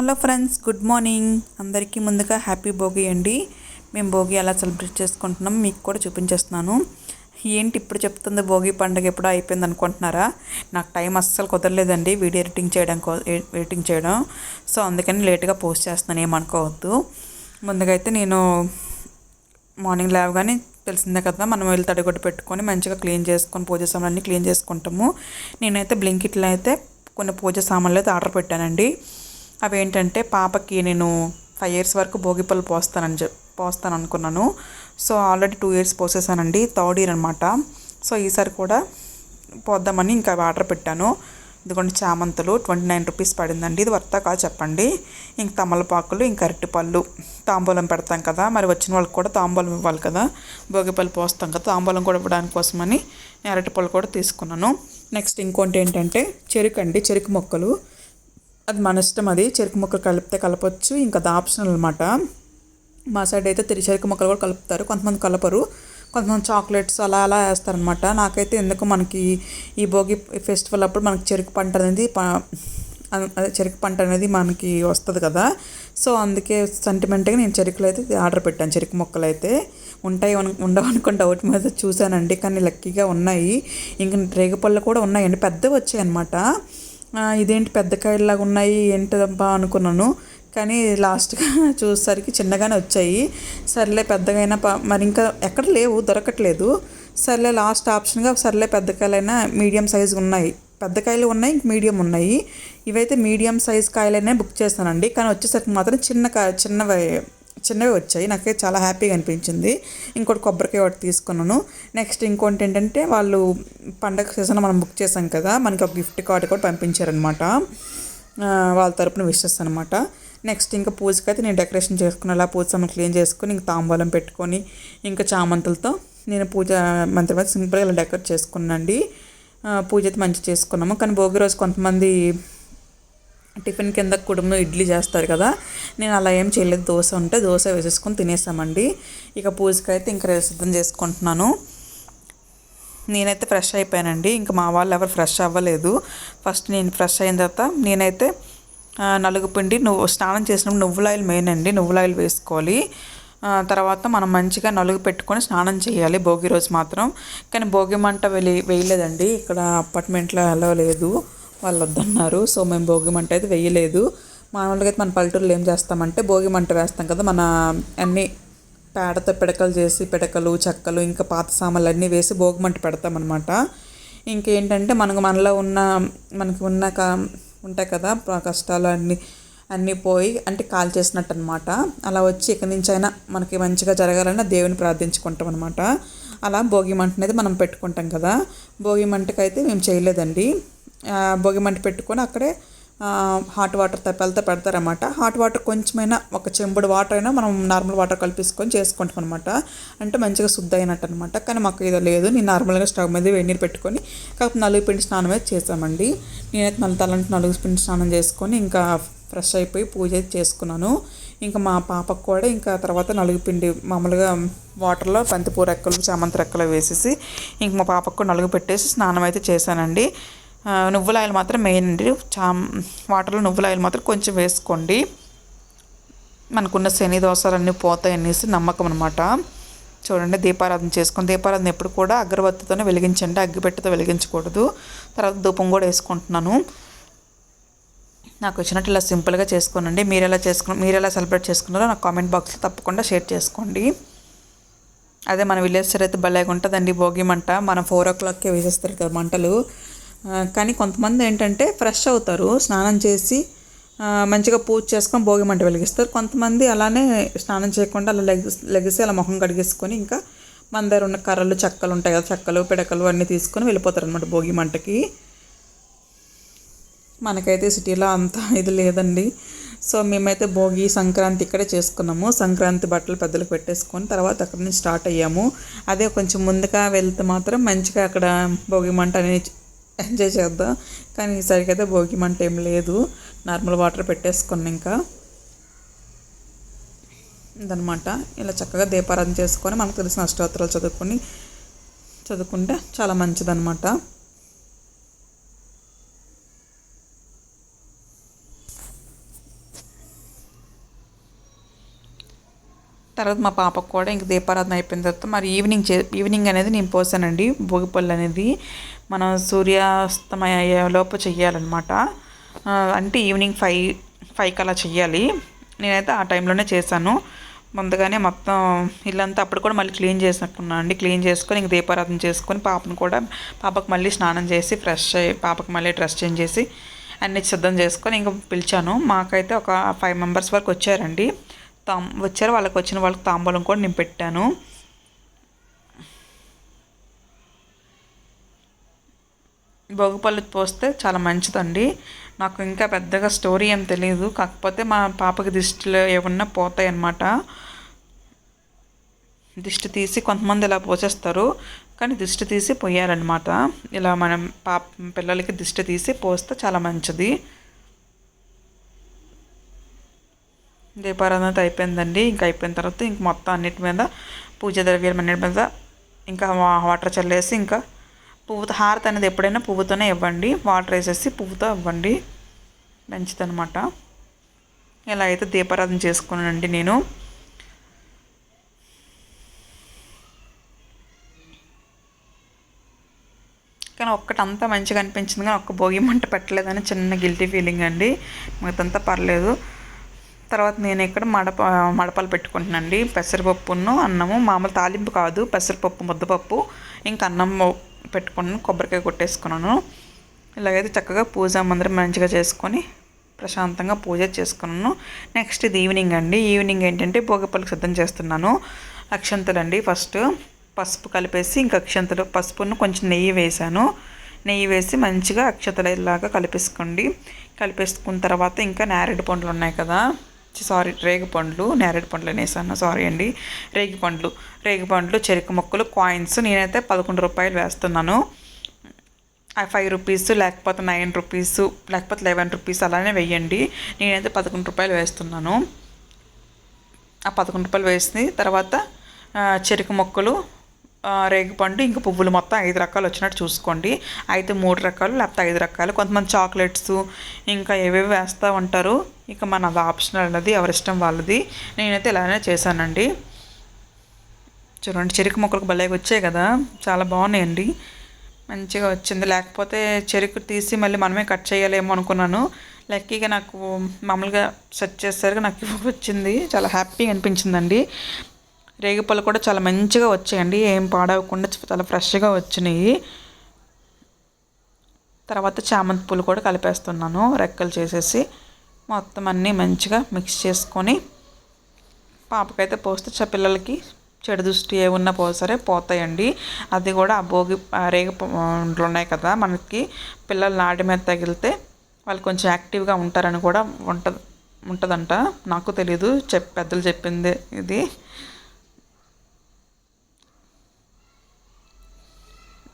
Hello friends good morning. అందరికీ ముందుగా happy Bhogi అండి. మేము భోగి ఎలా సెలబ్రేట్ చేసుకుంటున్నాం మీకు కూడా చూపించేస్తున్నాను. ఏంటి ఇప్పుడు చెప్తుంది భోగి పండుగ ఎప్పుడో అయిపోయింది అనుకుంటున్నారా? నాకు టైం అస్సలు కుదరలేదండి వీడియో ఎడిటింగ్ చేయడం కో- ఎడిటింగ్ చేయడం. సో అందుకని లేట్గా పోస్ట్ చేస్తున్నాను ఏమనుకోవద్దు. ముందుగా అయితే నేను మార్నింగ్ లేవగానే తెలిసిందే కదా మనం వెళ్ళి తడిగొట్టు పెట్టుకొని మంచిగా క్లీన్ చేసుకొని పూజ సామాన్లన్నీ క్లీన్ చేసుకుంటాము. నేనైతే బ్లింకిట్లో అయితే కొన్ని పూజ సామాన్లు అయితే ఆర్డర్ పెట్టానండి. అవేంటంటే పాపకి నేను ఫైవ్ ఇయర్స్ వరకు భోగిపళ్ళు పోస్తానని చెప్ పోస్తాను అనుకున్నాను సో ఆల్రెడీ టూ ఇయర్స్ పోసేసానండి. థర్డ్ ఇయర్ అనమాట సో ఈసారి కూడా పోద్దామని ఇంకా అవి ఆర్డర్ పెట్టాను. ఇదిగోండి చామంతులు ట్వంటీ నైన్ రూపీస్ పడిందండి. ఇది వర్తా కాదు చెప్పండి. ఇంక తమలపాకులు ఇంక అరటిపళ్ళు తాంబూలం పెడతాం కదా మరి వచ్చిన వాళ్ళకి కూడా తాంబూలం ఇవ్వాలి కదా. భోగిపళ్ళు పోస్తాం కదా తాంబూలం కూడా ఇవ్వడానికి కోసమని నేను అరటిపళ్ళు కూడా తీసుకున్నాను. నెక్స్ట్ ఇంకోటి ఏంటంటే చెరుకు అండి. చెరుకు మొక్కలు. అది మన ఇష్టం అది. చెరుకు మొక్కలు కలిపితే కలపచ్చు. ఇంకా అది ఆప్షనల్ అనమాట మా సైడ్ అయితే తిరి చెరుకు మొక్కలు కూడా కలుపుతారు. కొంతమంది కలపరు. కొంతమంది చాక్లెట్స్ అలా అలా వేస్తారనమాట నాకైతే ఎందుకు మనకి ఈ భోగి ఫెస్టివల్ అప్పుడు మనకి చెరుకు పంట అనేది అదే చెరుకు పంట అనేది మనకి వస్తుంది కదా. సో అందుకే సెంటిమెంట్గా నేను చెరుకులు అయితే ఆర్డర్ పెట్టాను. చెరుకు మొక్కలు అయితే ఉంటాయి అను- ఉండవు అనుకుని డౌట్ మీద చూశానండి. కానీ లక్కీగా ఉన్నాయి. ఇంక రేగుపళ్ళు కూడా ఉన్నాయండి. పెద్దవి వచ్చాయి అనమాట ఇదేంటి పెద్ద కాయల్లాగా ఉన్నాయి ఏంటబ్బా అనుకున్నాను. కానీ లాస్ట్గా చూసేసరికి చిన్నగానే వచ్చాయి. సర్లే పెద్దగైనా మరి ఇంకా ఎక్కడ లేవు దొరకట్లేదు. సర్లే లాస్ట్ ఆప్షన్గా సర్లే పెద్ద కాయలైనా మీడియం సైజు ఉన్నాయి. పెద్ద కాయలు ఉన్నాయి మీడియం ఉన్నాయి. ఇవైతే మీడియం సైజ్ కాయలైనా బుక్ చేస్తానండి. కానీ వచ్చేసరికి మాత్రం చిన్న కా చిన్నవి చిన్నవి వచ్చాయి. నాకే చాలా హ్యాపీగా అనిపించింది. ఇంకోటి కొబ్బరికాయ ఒకటి తీసుకున్నాను. నెక్స్ట్ ఇంకోటి ఏంటంటే వాళ్ళు పండగ సీజన్ మనం బుక్ చేసాం కదా మనకి ఒక గిఫ్ట్ కార్డు కూడా పంపించారనమాట వాళ్ళ తరపున విషెస్ అనమాట నెక్స్ట్ ఇంకా పూజకి అయితే నేను డెకరేషన్ చేసుకుని అలా పూజ సామాన్ క్లీన్ చేసుకుని ఇంకా తాంబూలం పెట్టుకొని ఇంకా చామంతులతో నేను పూజ మంత్రి సింపుల్గా ఇలా డెకరేట్ చేసుకున్నాండి పూజ అయితే మంచిగా చేసుకున్నాము. కానీ భోగి రోజు కొంతమంది టిఫిన్ కింద కుటుంబం ఇడ్లీ చేస్తారు కదా నేను అలా ఏం చేయలేదు. దోశ ఉంటే దోశ వేసేసుకొని తినేసామండి ఇక పూజకి అయితే ఇంకా సిద్ధం చేసుకుంటున్నాను. నేనైతే ఫ్రెష్ అయిపోయానండి. ఇంకా మా వాళ్ళు ఎవరు ఫ్రెష్ అవ్వలేదు. ఫస్ట్ నేను ఫ్రెష్ అయిన తర్వాత నేనైతే నలుగు పిండి నువ్వు స్నానం చేసినప్పుడు నువ్వుల ఆయిల్ మెయిన్ అండి. నువ్వుల ఆయిల్ వేసుకోవాలి. తర్వాత మనం మంచిగా నలుగు పెట్టుకొని స్నానం చేయాలి. భోగి రోజు మాత్రం. కానీ భోగి మంట వెళ్ళి వేయలేదండి. ఇక్కడ అపార్ట్మెంట్లో అలా లేదు. వాళ్ళు వద్దన్నారు సో మేము భోగి మంట అయితే వేయలేదు. మామూలుగా అయితే మన పల్లెటూరులో ఏం చేస్తామంటే భోగి మంట వేస్తాం కదా మన అన్నీ పేడతో పిడకలు చేసి పిడకలు చెక్కలు ఇంకా పాత సామాన్లు అన్నీ వేసి భోగి మంట పెడతామన్నమాట. ఇంకేంటంటే మనకు మనలో ఉన్న మనకి ఉన్న క ఉంటాయి కదా కష్టాలు అన్నీ అన్నీ పోయి అంటే కాల్ చేసినట్టు అనమాట అలా వచ్చి ఇక్కడి నుంచి అయినా మనకి మంచిగా జరగాలని దేవుని ప్రార్థించుకుంటాం అనమాట అలా భోగి మంట అనేది మనం పెట్టుకుంటాం కదా. భోగి మంటకైతే మేము చేయలేదండి. భోగిమంట పెట్టుకొని అక్కడే హాట్ వాటర్ తప్పెలతో పెడతారన్నమాట. హాట్ వాటర్ కొంచెమైనా ఒక చెంబుడు వాటర్ అయినా మనం నార్మల్ వాటర్ కలిపేసుకొని చేసుకుంటాం అనమాట అంటే మంచిగా శుద్ధ అయినట్టు అనమాట కానీ మాకు ఇది లేదు. నేను నార్మల్గా స్టవ్ మీద వేడి నీరు పెట్టుకొని కాకపోతే నలుగు పిండి స్నానం అయితే చేసామండి నేనైతే నల్ల తలంటే నలుగు పిండి స్నానం చేసుకొని ఇంకా ఫ్రెష్ అయిపోయి పూజ అయితే చేసుకున్నాను. ఇంకా మా పాపకు కూడా ఇంకా తర్వాత నలుగు పిండి మామూలుగా వాటర్లో బంతిపూ రెక్కలు చామంతి రెక్కలు వేసేసి ఇంక మా పాపకు కూడా నలుగు పెట్టేసి స్నానం అయితే చేశానండి. నువ్వుల ఆయిల్ మాత్రం మెయిన్ అండి. చా వాటర్లో నువ్వుల ఆయిల్ మాత్రం కొంచెం వేసుకోండి. మనకున్న శని దోసాలన్నీ పోతాయి అనేసి నమ్మకం అనమాట చూడండి దీపారాధన చేసుకొని దీపారాధన ఎప్పుడు కూడా అగరబత్తితోనే వెలిగించండి అగ్గిపెట్టెతో వెలిగించకూడదు. తర్వాత ధూపం కూడా వేసుకుంటున్నాను. నాకు వచ్చినట్టు ఇలా సింపుల్గా చేసుకోనండి. మీరు ఎలా చేసుకున్న మీరు ఎలా సెలబ్రేట్ చేసుకున్నారో నాకు కామెంట్ బాక్స్లో తప్పకుండా షేర్ చేసుకోండి. అదే మన విలేజ్ సైడ్ అయితే భలేగా ఉంటుందండి భోగి మంట. మనం ఫోర్ ఓ క్లాక్కే వేసేస్తారు కదా మంటలు. కానీ కొంతమంది ఏంటంటే ఫ్రెష్ అవుతారు స్నానం చేసి మంచిగా పూజ చేసుకొని భోగి మంట వెలిగిస్తారు. కొంతమంది అలానే స్నానం చేయకుండా అలా లెగ్స్ లెగిసి అలా మొహం కడిగేసుకొని ఇంకా మన దగ్గర ఉన్న కర్రలు చెక్కలు ఉంటాయి కదా చెక్కలు పిడకలు అన్నీ తీసుకొని వెళ్ళిపోతారు అనమాట భోగి మంటకి. మనకైతే సిటీలో అంత ఇది లేదండి. సో మేమైతే భోగి సంక్రాంతి ఇక్కడే చేసుకున్నాము. సంక్రాంతి బట్టలు పెద్దలకు పెట్టేసుకొని తర్వాత అక్కడ నుంచి స్టార్ట్ అయ్యాము. అదే కొంచెం ముందుగా వెళ్తే మాత్రం మంచిగా అక్కడ భోగి మంట అనేది ఎంజాయ్ చేద్దాం? కానీ ఈసారికి అయితే భోగి మంట ఏం లేదు. నార్మల్ వాటర్ పెట్టేసుకున్నాం ఇంకా. ఇదనమాట ఇలా చక్కగా దీపారాధన చేసుకొని మనకు తెలిసిన అష్టోత్తరాలు చదువుకొని చదువుకుంటే చాలా మంచిదన్నమాట. తర్వాత మా పాపకు కూడా ఇంక దీపారాధన అయిపోయిన తర్వాత మరి ఈవినింగ్ చే ఈవినింగ్ అనేది నేను పోసానండి. భోగిపళ్ళు అనేది మనం సూర్యాస్తమయ అయ్యేలోపు చెయ్యాలన్నమాట. అంటే ఈవినింగ్ ఫైవ్ ఫైవ్కి అలా చెయ్యాలి. నేనైతే ఆ టైంలోనే చేశాను. ముందుగానే మొత్తం ఇల్లంతా అప్పుడు కూడా మళ్ళీ క్లీన్ చేసుకున్నాను అండి. క్లీన్ చేసుకొని ఇంక దీపారాధన చేసుకొని పాపను కూడా పాపకు మళ్ళీ స్నానం చేసి ఫ్రెష్ అయ్యి పాపకు మళ్ళీ డ్రెస్ చేంజ్ చేసి అన్ని సిద్ధం చేసుకొని ఇంకా పిలిచాను. మాకైతే ఒక ఫైవ్ మెంబర్స్ వరకు వచ్చారండి. తాం వచ్చారు. వాళ్ళకి వచ్చిన వాళ్ళకి తాంబూలం కూడా నేను పెట్టాను. భోగిపళ్ళు పోస్తే చాలా మంచిదండి. నాకు ఇంకా పెద్దగా స్టోరీ ఏం తెలియదు కాకపోతే మా పాపకి దిష్టిలో ఏమన్నా పోతాయి అన్నమాట దిష్టి తీసి కొంతమంది ఇలా పోసేస్తారు. కానీ దిష్టి తీసి పోయారనమాట ఇలా మనం పాప పిల్లలకి దిష్టి తీసి పోస్తే చాలా మంచిది. దీపారాధన అయితే అయిపోయిందండి. ఇంకా అయిపోయిన తర్వాత ఇంక మొత్తం అన్నిటి మీద పూజ ద్రవ్యాలు అన్నిటి మీద ఇంకా వాటర్ చల్లేసి ఇంకా పువ్వుతో హారతి అనేది ఎప్పుడైనా పువ్వుతోనే ఇవ్వండి. వాటర్ వేసేసి పువ్వుతో ఇవ్వండి. మంచిదనమాట ఇలా అయితే దీపారాధన చేసుకున్నానండి నేను. కానీ ఒక్కటంతా మంచిగా అనిపించింది. కానీ ఒక్క భోగి మంట పెట్టలేదని చిన్న గిల్టీ ఫీలింగ్ అండి. మిగతంతా పర్లేదు. తర్వాత నేను ఇక్కడ మడప మడపలు పెట్టుకుంటున్నానండి. పెసరపప్పును అన్నము. మామూలు తాలింపు కాదు పెసరపప్పు ముద్దపప్పు. ఇంకా అన్నం పెట్టుకున్నాను కొబ్బరికాయ కొట్టేసుకున్నాను. ఇలాగైతే చక్కగా పూజ మందిరం మంచిగా చేసుకొని ప్రశాంతంగా పూజ చేసుకున్నాను. నెక్స్ట్ ఇది ఈవినింగ్ అండి. ఈవినింగ్ ఏంటంటే భోగిపల్లికి సిద్ధం చేస్తున్నాను. అక్షంతలు అండి ఫస్ట్. పసుపు కలిపేసి ఇంకా అక్షంతలు పసుపును కొంచెం నెయ్యి వేసాను నెయ్యి వేసి మంచిగా అక్షతలలాగా కలిపేసుకోండి. కలిపేసుకున్న తర్వాత ఇంకా నేరేడు పండ్లు ఉన్నాయి కదా. సారీ రేగి పండ్లు నేరేడు పండ్లు వేసాను సారీ అండి. రేగి పండ్లు. రేగి పండ్లు చెరుకు మొక్కలు కాయిన్స్ నేనైతే పదకొండు రూపాయలు వేస్తున్నాను. ఆ ఫైవ్ రూపీస్ లేకపోతే నైన్ రూపీస్ లేకపోతే లెవెన్ రూపీస్ అలానే వెయ్యండి నేనైతే పదకొండు రూపాయలు వేస్తున్నాను. ఆ పదకొండు రూపాయలు వేసింది తర్వాత చెరుకు మొక్కలు రేగిపండు ఇంకా పువ్వులు మొత్తం ఐదు రకాలు వచ్చినట్టు చూసుకోండి. అయితే మూడు రకాలు లేకపోతే ఐదు రకాలు. కొంతమంది చాక్లెట్స్ ఇంకా ఏవేవి వేస్తూ ఉంటారు. ఇక మన అది ఆప్షనల్ అన్నది ఎవరిష్టం వాళ్ళది. నేనైతే ఇలానే చేశానండి. చూడండి చెరుకు మొక్కలకు భలే వచ్చాయి కదా. చాలా బాగున్నాయండి. మంచిగా వచ్చింది. లేకపోతే చెరుకు తీసి మళ్ళీ మనమే కట్ చేయాలేమో అనుకున్నాను. లక్కీగా నాకు మామూలుగా సెట్ చేసేసరికి నాకు వచ్చింది. చాలా హ్యాపీగా అనిపించిందండి. రేగిపళ్ళు కూడా చాలా మంచిగా వచ్చాయండి. ఏం పాడవకుండా చాలా ఫ్రెష్గా వచ్చినాయి. తర్వాత చామంతి పూలు కూడా కలిపేస్తున్నాను రెక్కలు చేసేసి. మొత్తం అన్నీ మంచిగా మిక్స్ చేసుకొని. పాపకైతే పోస్తే చ- పిల్లలకి చెడు దృష్టి ఏమున్నా పోసరే పోతాయండి. అది కూడా ఆ భోగి రేగ పండ్లు ఉన్నాయి కదా మనకి. పిల్లలు నాటి మీద తగిలితే వాళ్ళు కొంచెం యాక్టివ్గా ఉంటారని కూడా ఉంట ఉంటుందంట. నాకు తెలీదు చెప్ పెద్దలు చెప్పింది ఇది.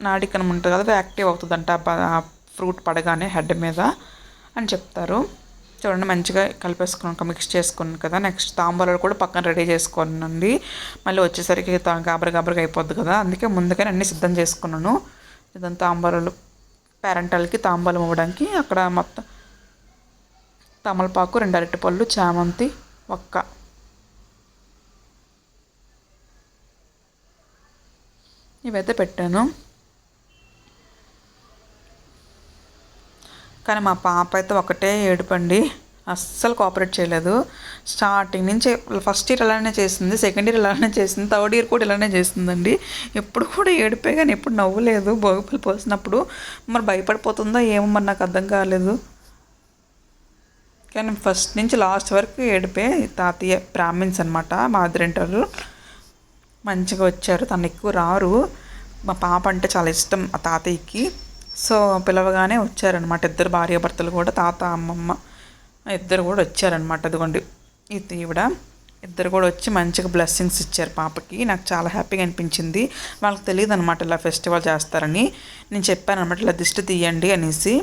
నాడికనం ఉంటుంది కదా యాక్టివ్ అవుతుందంట. ఆ ఫ్రూట్ పడగానే హెడ్ మీద అని చెప్తారు. చూడండి మంచిగా కలిపేసుకున్నాక మిక్స్ చేసుకున్నాను కదా. నెక్స్ట్ తాంబూలాలు కూడా పక్కన రెడీ చేసుకోనండి. మళ్ళీ వచ్చేసరికి తా- గాబర గాబరగా అయిపోద్ది కదా. అందుకే ముందుగానే అన్నీ సిద్ధం చేసుకున్నాను. సిద్ధం తాంబూలాలు పేరెంటల్కి తాంబూలం ఇవ్వడానికి అక్కడ మొత్తం తమలపాకు రెండు అరటిపళ్ళు చామంతి ఒక్క ఇవైతే పెట్టాను. కానీ మా పాప అయితే ఒకటే ఏడుపండి. అస్సలు కోఆపరేట్ చేయలేదు. స్టార్టింగ్ నుంచి ఫస్ట్ ఇయర్ ఇలానే చేసింది సెకండ్ ఇయర్ ఇలానే చేసింది థర్డ్ ఇయర్ కూడా ఇలానే చేసిందండి. ఎప్పుడు కూడా ఏడిపోయి కానీ ఎప్పుడు నవ్వలేదు. భోగిపల్లి పోసినప్పుడు మరి భయపడిపోతుందో ఏమో మరి నాకు అర్థం కాలేదు. కానీ ఫస్ట్ నుంచి లాస్ట్ వరకు ఏడిపే తాతయ్య బ్రాహ్మిన్స్ అనమాట మా మంచిగా వచ్చారు. తను ఎక్కువ రారు. మా పాప అంటే చాలా ఇష్టం ఆ తాతయ్యకి. సో పిలవగానే వచ్చారనమాట ఇద్దరు భార్యాభర్తలు కూడా తాత అమ్మమ్మ ఇద్దరు కూడా వచ్చారనమాట అదిగోండి ఇది ఈవిడ ఇద్దరు కూడా వచ్చి మంచిగా బ్లెస్సింగ్స్ ఇచ్చారు పాపకి. నాకు చాలా హ్యాపీగా అనిపించింది. వాళ్ళకి తెలియదు అనమాట ఇలా ఫెస్టివల్ చేస్తారని. నేను చెప్పాను అనమాట ఇలా దిష్టి తీయండి అనేసి.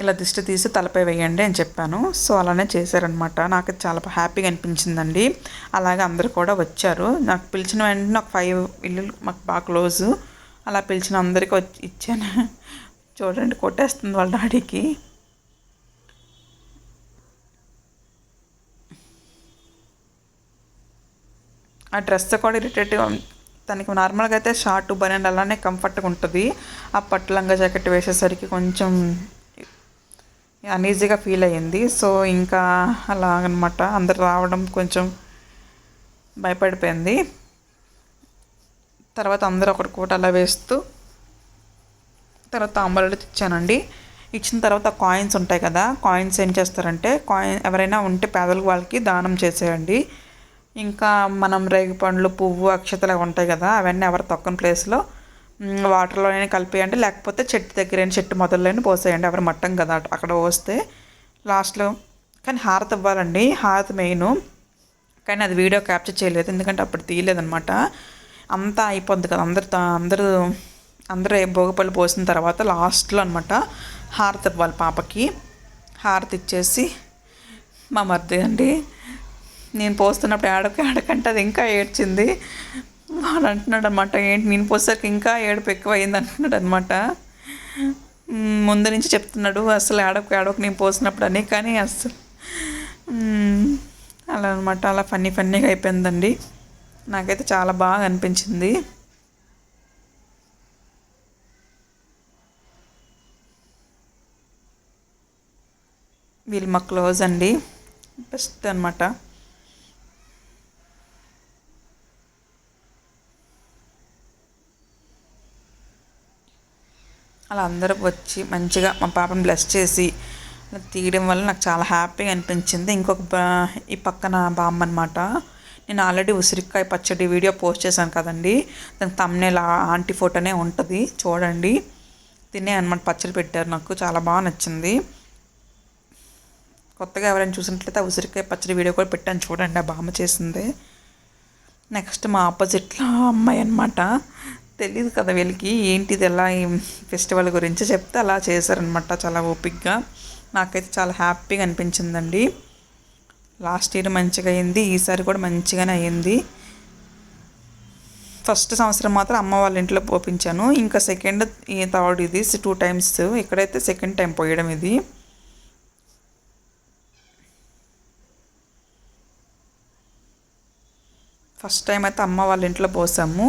ఇలా దిష్టి తీసి తలపై వేయండి అని చెప్పాను. సో అలానే చేశారనమాట నాకు చాలా హ్యాపీగా అనిపించిందండి. అలాగే అందరు కూడా వచ్చారు. నాకు పిలిచిన వెంటనే ఒక ఫైవ్ ఇల్లు మాకు బాగా క్లోజు అలా పిలిచిన అందరికీ వచ్చి ఇచ్చాను. చూడండి కొట్టేస్తుంది వాళ్ళ డాడీకి. ఆ డ్రెస్ కూడా ఇరిటేటివ్ తనకి నార్మల్గా అయితే షార్ట్ బనెండ్ అలానే కంఫర్ట్గా ఉంటుంది. ఆ పట్టు లంగా జాకెట్ వేసేసరికి కొంచెం అన్ఈజీగా ఫీల్ అయ్యింది. సో ఇంకా అలా అనమాట అందరు రావడం కొంచెం భయపడిపోయింది. తర్వాత అందరూ ఒకటి కూట అలా వేస్తూ తర్వాత తాంబూలాలు ఇచ్చానండి ఇచ్చిన తర్వాత కాయిన్స్ ఉంటాయి కదా కాయిన్స్ ఏం చేస్తారంటే కాయిన్ ఎవరైనా ఉంటే పేదలకు వాళ్ళకి దానం చేసేయండి. ఇంకా మనం రేగి పండ్లు పువ్వు అక్షతలు అవి ఉంటాయి కదా అవన్నీ ఎవరు తొక్కని ప్లేస్లో వాటర్లోనే కలిపేయండి. లేకపోతే చెట్టు దగ్గర చెట్టు మొదల్లోనే పోసేయండి. ఎవరు మట్టం కదా అక్కడ పోస్తే లాస్ట్లో కానీ హారతి ఇవ్వాలండి. హారతి మెయిన్. కానీ అది వీడియో క్యాప్చర్ చేయలేదు. ఎందుకంటే అప్పుడు తీయలేదనమాట అంతా అయిపోద్ది కదా. అందరు అందరూ అందరూ భోగపళ్ళు పోసిన తర్వాత లాస్ట్లో అనమాట హారతి ఇవ్వాలి పాపకి. హారతి ఇచ్చేసి మా మరిది అండి నేను పోస్తున్నప్పుడు ఏడక ఏడకంటే అది ఇంకా ఏడ్చింది. వాడు అంటున్నాడు అనమాట ఏంటి నేను పోసాక ఇంకా ఏడుపు ఎక్కువ అయింది అంటున్నాడు అనమాట ముందు నుంచి చెప్తున్నాడు అసలు ఏడకు ఏడకు నేను పోసినప్పుడు అని. కానీ అసలు అలా అనమాట అలా ఫన్నీ ఫన్నీగా అయిపోయిందండి. నాకైతే చాలా బాగా అనిపించింది. వీళ్ళు మా క్లోజ్ అండి. బెస్ట్ అనమాట అలా అందరూ వచ్చి మంచిగా మా పాపను బ్లెస్ చేసి తీయడం వల్ల నాకు చాలా హ్యాపీగా అనిపించింది. ఇంకొక ఈ పక్కన బామ్మ అనమాట నేను ఆల్రెడీ ఉసిరికాయ పచ్చడి వీడియో పోస్ట్ చేశాను కదండి. దానికి తమ్నేల్ ఆంటీ ఫోటోనే ఉంటుంది. చూడండి. తినే అనమాట పచ్చడి పెట్టారు నాకు. చాలా బాగా నచ్చింది. కొత్తగా ఎవరైనా చూసినట్లయితే ఉసిరికాయ పచ్చడి వీడియో కూడా పెట్టాను చూడండి. ఆ బామ్మ చేసింది. నెక్స్ట్ మా ఆపోజిట్లో అమ్మాయి అనమాట తెలియదు కదా వీళ్ళకి. ఏంటిది ఎలా ఫెస్టివల్ గురించి చెప్తే అలా చేశారనమాట చాలా ఓపిక్గా నాకైతే చాలా హ్యాపీగా అనిపించిందండి. లాస్ట్ ఇయర్ మంచిగా అయింది ఈసారి కూడా మంచిగానే అయింది. ఫస్ట్ సంవత్సరం మాత్రం అమ్మ వాళ్ళ ఇంట్లో పోపించాను. ఇంకా సెకండ్ థర్డ్ ఇది టూ టైమ్స్. ఇక్కడైతే సెకండ్ టైం పోయడం ఇది. ఫస్ట్ టైం అయితే అమ్మ వాళ్ళ ఇంట్లో పోసాము.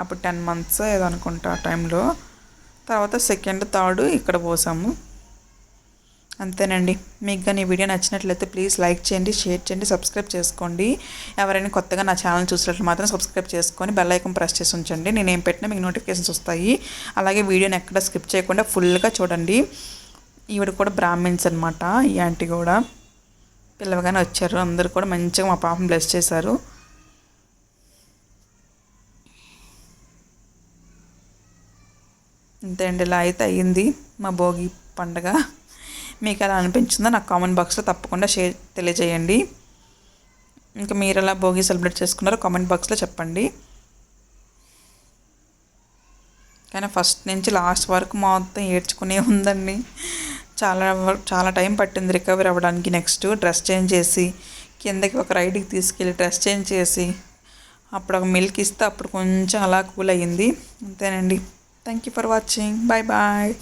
అప్పుడు టెన్ మంత్స్ ఏదో అనుకుంటా ఆ టైంలో. తర్వాత సెకండ్ థర్డ్ ఇక్కడ పోసాము. అంతేనండి. మీకు కానీ ఈ వీడియో నచ్చినట్లయితే ప్లీజ్ లైక్ చేయండి షేర్ చేయండి సబ్స్క్రైబ్ చేసుకోండి. ఎవరైనా కొత్తగా నా ఛానల్ చూసినట్లు మాత్రం సబ్స్క్రైబ్ చేసుకొని బెల్ ఐకన్ ప్రెస్ చేసి ఉంచండి. నేను ఏం పెట్టినా మీకు నోటిఫికేషన్స్ వస్తాయి. అలాగే వీడియోని ఎక్కడ స్కిప్ చేయకుండా ఫుల్గా చూడండి. ఈవిడ కూడా బ్రాహ్మిన్స్ అనమాట ఈ ఆంటీ కూడా. పిల్లవగానే వచ్చారు. అందరు కూడా మంచిగా మా పాపం బ్లెస్ చేశారు. అంతే అండి. ఇలా అయితే అయ్యింది మా భోగి పండగ. మీకు ఎలా అనిపించిందో నాకు కామెంట్ బాక్స్లో తప్పకుండా షేర్ తెలియజేయండి. ఇంకా మీరు ఎలా భోగి సెలబ్రేట్ చేసుకున్నారో కామెంట్ బాక్స్లో చెప్పండి. కానీ ఫస్ట్ నుంచి లాస్ట్ వరకు మొత్తం ఏడ్చుకునే ఉందండి. చాలా చాలా టైం పట్టింది రికవరీ అవ్వడానికి. నెక్స్ట్ డ్రెస్ చేంజ్ చేసి కిందకి ఒక రైడ్కి తీసుకెళ్ళి డ్రెస్ చేంజ్ చేసి అప్పుడు ఒక మిల్క్ ఇస్తే అప్పుడు కొంచెం అలా కూల్ అయ్యింది. అంతేనండి. Thank you for watching. Bye bye.